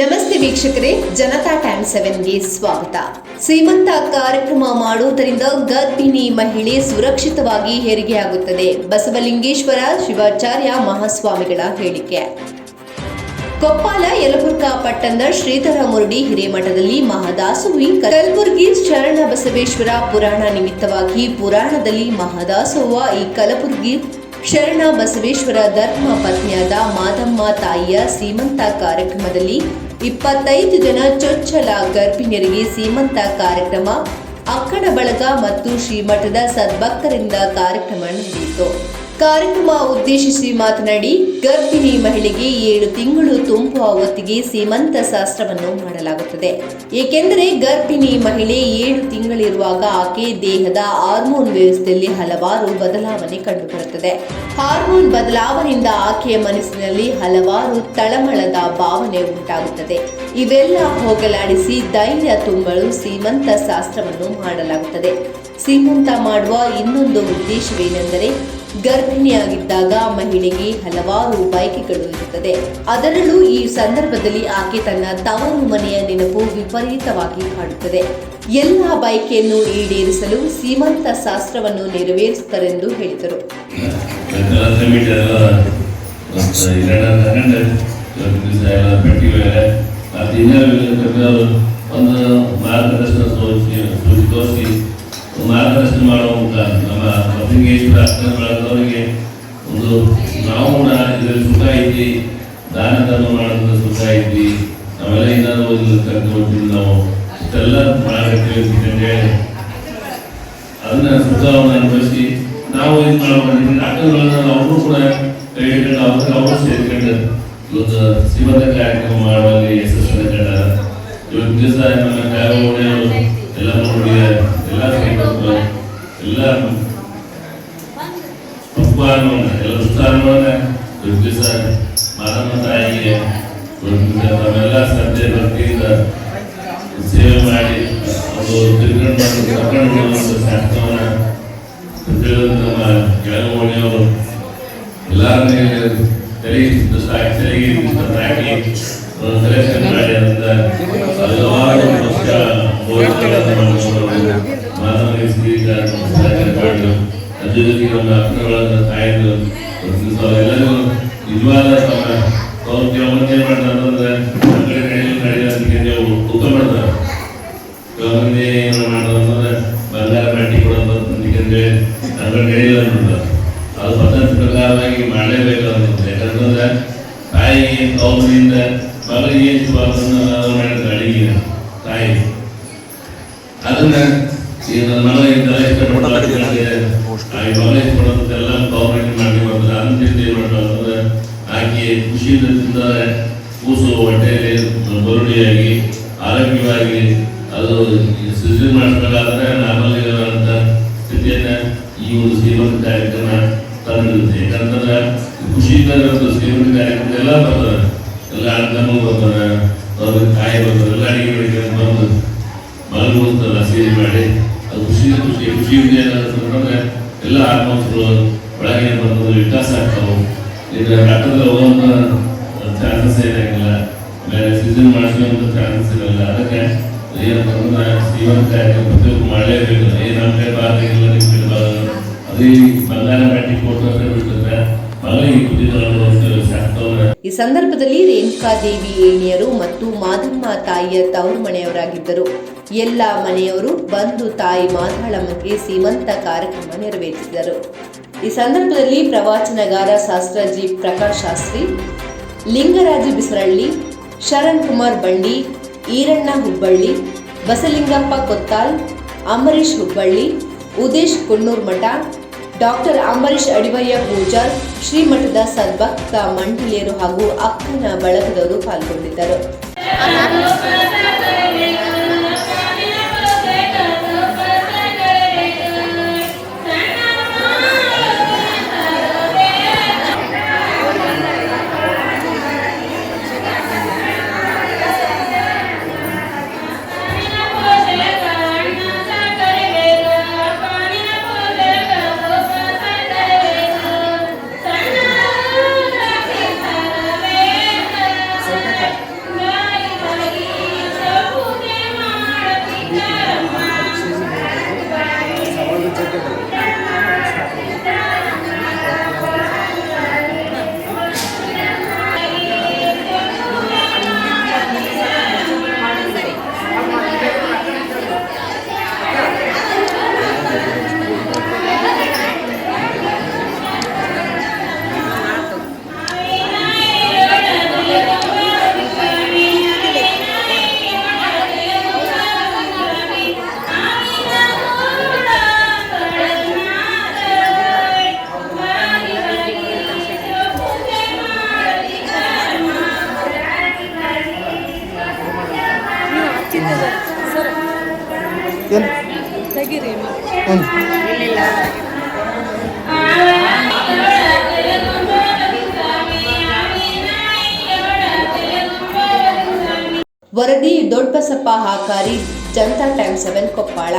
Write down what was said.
ನಮಸ್ತೆ ವೀಕ್ಷಕರೇ, ಜನತಾ ಟೈಮ್ ಸೆವೆನ್ಗೆ ಸ್ವಾಗತ. ಸೀಮಂತ ಕಾರ್ಯಕ್ರಮ ಮಾಡುವುದರಿಂದ ಗರ್ಭಿಣಿ ಮಹಿಳೆ ಸುರಕ್ಷಿತವಾಗಿ ಹೆರಿಗೆಯಾಗುತ್ತದೆ ಬಸವಲಿಂಗೇಶ್ವರ ಶಿವಾಚಾರ್ಯ ಮಹಾಸ್ವಾಮಿಗಳ ಹೇಳಿಕೆ. ಕೊಪ್ಪಾಲ ಯಲಬುರ್ಗಾ ಪಟ್ಟಣದ ಶ್ರೀಧರ ಮುರುಡಿ ಹಿರೇಮಠದಲ್ಲಿ ಮಹಾದಾಸುವಿ ಕಲಬುರಗಿ ಶರಣ ಬಸವೇಶ್ವರ ಪುರಾಣ ನಿಮಿತ್ತವಾಗಿ ಪುರಾಣದಲ್ಲಿ ಮಹಾದಾಸೋವ ಈ ಕಲಬುರಗಿ ಶರಣ ಬಸವೇಶ್ವರ ಧರ್ಮ ಪತ್ನಿಯಾದ ಮಾದಮ್ಮ ತಾಯಿಯ ಸೀಮಂತ ಕಾರ್ಯಕ್ರಮದಲ್ಲಿ ಇಪ್ಪತ್ತೈದು ಜನ ಚೊಚ್ಚಲ ಗರ್ಭಿಣಿಯರಿಗೆ ಸೀಮಂತ ಕಾರ್ಯಕ್ರಮ ಅಕ್ಕಡ ಬಳಗ ಮತ್ತು ಶ್ರೀಮಠದ ಸದ್ಭಕ್ತರಿಂದ ಕಾರ್ಯಕ್ರಮ ನಡೆಯಿತು. ಕಾರ್ಯಕ್ರಮ ಉದ್ದೇಶಿಸಿ ಮಾತನಾಡಿ, ಗರ್ಭಿಣಿ ಮಹಿಳೆಗೆ ಏಳು ತಿಂಗಳು ತುಂಬುವ ಹೊತ್ತಿಗೆ ಸೀಮಂತ ಶಾಸ್ತ್ರವನ್ನು ಮಾಡಲಾಗುತ್ತದೆ. ಏಕೆಂದರೆ ಗರ್ಭಿಣಿ ಮಹಿಳೆ ಏಳು ತಿಂಗಳಿರುವಾಗ ಆಕೆ ದೇಹದ ಹಾರ್ಮೋನ್ ವ್ಯವಸ್ಥೆಯಲ್ಲಿ ಹಲವಾರು ಬದಲಾವಣೆ ಕಂಡುಬರುತ್ತದೆ. ಹಾರ್ಮೋನ್ ಬದಲಾವಣೆಯಿಂದ ಆಕೆಯ ಮನಸ್ಸಿನಲ್ಲಿ ಹಲವಾರು ತಳಮಳದ ಭಾವನೆ ಉಂಟಾಗುತ್ತದೆ. ಇವೆಲ್ಲ ಹೋಗಲಾಡಿಸಿ ಧೈರ್ಯ ತುಂಬಲು ಸೀಮಂತ ಶಾಸ್ತ್ರವನ್ನು ಮಾಡಲಾಗುತ್ತದೆ. ಸೀಮಂತ ಮಾಡುವ ಇನ್ನೊಂದು ಉದ್ದೇಶವೇನೆಂದರೆ ಗರ್ಭಿಣಿಯಾಗಿದ್ದಾಗ ಮಹಿಳೆಗೆ ಹಲವಾರು ಬಯಕೆಗಳು ಇರುತ್ತದೆ. ಅದರಲ್ಲೂ ಈ ಸಂದರ್ಭದಲ್ಲಿ ಆಕೆ ತನ್ನ ತವರು ಮನೆಯ ನೆನಪು ವಿಪರೀತವಾಗಿ ಕಾಡುತ್ತದೆ. ಎಲ್ಲ ಬಯಕೆಯನ್ನು ಈಡೇರಿಸಲು ಸೀಮಂತ ಶಾಸ್ತ್ರವನ್ನು ನೆರವೇರಿಸುತ್ತಾರೆಂದು ಹೇಳಿದರು. ಮಾರ್ಗದರ್ಶನ ಮಾಡುವ ಮೂಲಕ ನಮ್ಮ ಮತ್ತಿಂಗೇಶ್ವರ ಅಕ್ಕನವರಿಗೆ ಒಂದು ನಾವು ಕೂಡ ಇದರಲ್ಲಿ ಸುಖ ಐತಿ ದಾನ ಧರ್ಮ ಮಾಡೋದ್ರ ಸುಖ ಐತಿ ನಾವೆಲ್ಲ ಏನಾದ್ರು ಒಂದು ಕರ್ಕೊಂಡು ನಾವು ಇಷ್ಟೆಲ್ಲ ಮಾಡಬೇಕು ಅಂತ ಹೇಳಿ ಅದನ್ನ ಸುಖವನ್ನು ಅನುಭವಿಸಿ ನಾವು ಇದು ಮಾಡ್ಕೊಂಡು ಡಾಕ್ಟರ್ಗಳನ್ನ ಅವರು ಕೂಡ ಕೈಗೆಟ್ಟು ಅವ್ರಿಗೆ ಅವರು ಸೇರ್ಕೊಂಡು ಇವತ್ತು ಸಿಬ್ಬಂದಿ ಕಾರ್ಯಕ್ರಮ ಮಾಡುವಲ್ಲಿ ಯಶಸ್ಸನ್ನು ಕಂಡ ಇವತ್ತು ದಿವಸ ನಮ್ಮ ಕಾರ್ಯಕ್ರಮ ಎಲ್ಲ ನೋಡಿ ಎಲ್ಲ ಸೇರ್ಕೊಂಡು ಎಲ್ಲ ಉಪಹಾರವನ್ನ ಎಲ್ಲ ಇವತ್ತು ಶ್ರದ್ಧೆ ಭಕ್ತಿಯಿಂದ ಸೇವೆ ಮಾಡಿ ಒಂದು ತಿರುಗಣೆ ಮಾಡಿ ಕರ್ಕೊಂಡು ಶಾಸ್ತ್ರವನ್ನ ನಮ್ಮ ಎಲ್ಲರನ್ನೇ ತೆರಿಗೆ ಹಾಕಿ ಒಂದು ಸೆಲೆಕ್ಷನ್ ಮಾಡಿ ಅಂತ ಹಲವಾರು ವರ್ಷ ಮಾಡಿ ಅದ್ರ ಜೊತೆಗೆ ನಮ್ಮ ಅಕ್ಕಗಳನ್ನು ತಾಯಿದು ಎಲ್ಲರೂ ನಿಜವಾದ ತಮ್ಮ ಅವ್ರು ಕೆಲವೊಂದು ಏನು ಮಾಡ್ತಾರೆ ಅಂತಂದ್ರೆ ಮಕ್ಕಳ ಕಡೆಯಲ್ಲಿ ನಡೆಯೋದಕ್ಕೆ ಊಟ ಮಾಡ್ತಾರೆ. ಕೆಲವೊಂದು ಏನು ಮಾಡೋದು ಅಂತಂದ್ರೆ ಬಂಗಾರ ಪಟ್ಟಿ ಕೊಡೋದು ಅಂತಂದ್ರೆ ನಮ್ಮ ನಡೆಯೋದು ಅಂತಾರೆ ಅದು ಪದ್ಧತಿ ಪ್ರಕಾರವಾಗಿ ಮಾಡಲೇಬೇಕು ಅಂತ ಯಾಕಂತಂದ್ರೆ ತಾಯಿಗೆ ಕೌಮನಿಂದ ಮಗಳಿಗೆ ಮಾಡಿದ್ರೆ ಅಡಿಗೆ ತಾಯಿ. ಈ ನನ್ನ ಮಗಳಿಗೆ ತಲೆ ಇಷ್ಟಪಟ್ಟು ಆ ಇಷ್ಟಪಡೋದೆಲ್ಲ ಗೌರ್ಮೆಂಟ್ ಮಾಡಿ ಬಂದ್ರೆ ಅಂತಿಂದ ಏನು ಮಾಡ್ತಾರೆ ಆಕೆ ಖುಷಿಯಿಂದ ಕೂಸು ಹೊಟ್ಟೆಯಲ್ಲಿ ಬರುಡಿಯಾಗಿ ಆರೋಗ್ಯವಾಗಿ ಅದು ಸೃಜನ್ ಮಾಡಿಸ್ಬೇಕಾದ್ರೆ ನಾರ್ಮಲ್ ಇರೋಂಥ ಅಂತ ಈ ಒಂದು ಶ್ರೀಮಂತ ಕಾರ್ಯಕ್ರಮ ತಂದಿರುತ್ತೆ. ಯಾಕಂತಂದ್ರೆ ಖುಷಿಯಿಂದ ಶ್ರೀಮಂತ ಕಾರ್ಯಕ್ರಮ ಎಲ್ಲ ಬರ್ತಾರೆ. ಎಲ್ಲ ಅಣ್ಣನೂ ಬರ್ತಾರೆ ಅವ್ರಿಗೆ ತಾಯಿ ಬರ್ತಾರೆ ಎಲ್ಲ ಅಡಿಗೆ ಬೆಳಿಗ್ಗೆ ಬಂದು ಮಲಗುವಂತಲ್ಲ ಸೀರೆ ಮಾಡಿ. ಅದು ಖುಷಿ ಖುಷಿ ಖುಷಿಯಿಂದ ಏನಾಗುತ್ತೆ ಎಲ್ಲ ಹಾರ್ಮೋನ್ಸ್ಗಳು ಒಳಗೆ ಬಂದು ವಿಕಾಸ ಆಗ್ತಾವೆ ಈಗ ಡಾಕ್ಟರ್ ಹೋಗುವಂತ ಚಾನ್ಸಸ್ ಏನಾಗಿಲ್ಲ. ಆಮೇಲೆ ಸೀಸನ್ ಮಾಡಿಸುವಂತ ಚಾನ್ಸಸ್ ಇರಲ್ಲ. ಅದಕ್ಕೆ ಏನಂತಂದ್ರೆ ಜೀವನ ಕಾರ್ಯಕ್ರಮ ಪ್ರತಿಯೊಬ್ಬರು ಮಾಡಲೇಬೇಕು. ಏನು ನಮ್ಮ ಕೈ ಬಾಗಿಲ್ಲ ನಿಮ್ಮ ಕೈ ಅದೇ ಬಂಗಾರ ಪಟ್ಟಿ ಕೊಟ್ಟು ಬಿಟ್ಟಿದ್ರೆ ಮಗಳಿಗೆ ಕುದಿದ ಶಾಸ್ತ್ರವನ್ನ ಈ ಸಂದರ್ಭದಲ್ಲಿ ರೇಣುಕಾದೇವಿ ಏಣಿಯರು ಮತ್ತು ಮಾದಮ್ಮ ತಾಯಿಯ ತವರು ಮನೆಯವರಾಗಿದ್ದರು. ಎಲ್ಲ ಮನೆಯವರು ಬಂದು ತಾಯಿ ಮಾತಾಳಮ್ಮಕ್ಕೆ ಸೀಮಂತ ಕಾರ್ಯಕ್ರಮ ನೆರವೇರಿಸಿದರು. ಈ ಸಂದರ್ಭದಲ್ಲಿ ಪ್ರವಾಚನಗಾರ ಶಾಸ್ತ್ರಜಿ ಪ್ರಕಾಶ್ ಶಾಸ್ತ್ರಿ, ಲಿಂಗರಾಜು ಬಿಸರಳ್ಳಿ ಶರಣ್ ಕುಮಾರ್ ಬಂಡಿ, ಈರಣ್ಣ ಹುಬ್ಬಳ್ಳಿ, ಬಸಲಿಂಗಪ್ಪ ಕೊತ್ತಾಲ್ ಅಂಬರೀಶ್ ಹುಬ್ಬಳ್ಳಿ, ಉದೇಶ್ ಮಠ ಡಾಕ್ಟರ್ ಅಂಬರೀಶ್ ಅಡಿವಯ್ಯ ಪೂಜಾರ್, ಶ್ರೀಮಠದ ಸದ್ಭಕ್ತ ಮಂಡಳಿಯರು ಹಾಗೂ ಅಕ್ಕನ ಬಳಗದವರು ಪಾಲ್ಗೊಂಡಿದ್ದರು. Thank you. ಏನು? ವರದಿ ದೊಡ್ಡಬಸಪ್ಪ ಹಾಕಾರಿ ಜನತಾ ಟೈಮ್ ಸೆವೆನ್ ಕೊಪ್ಪಾಳ.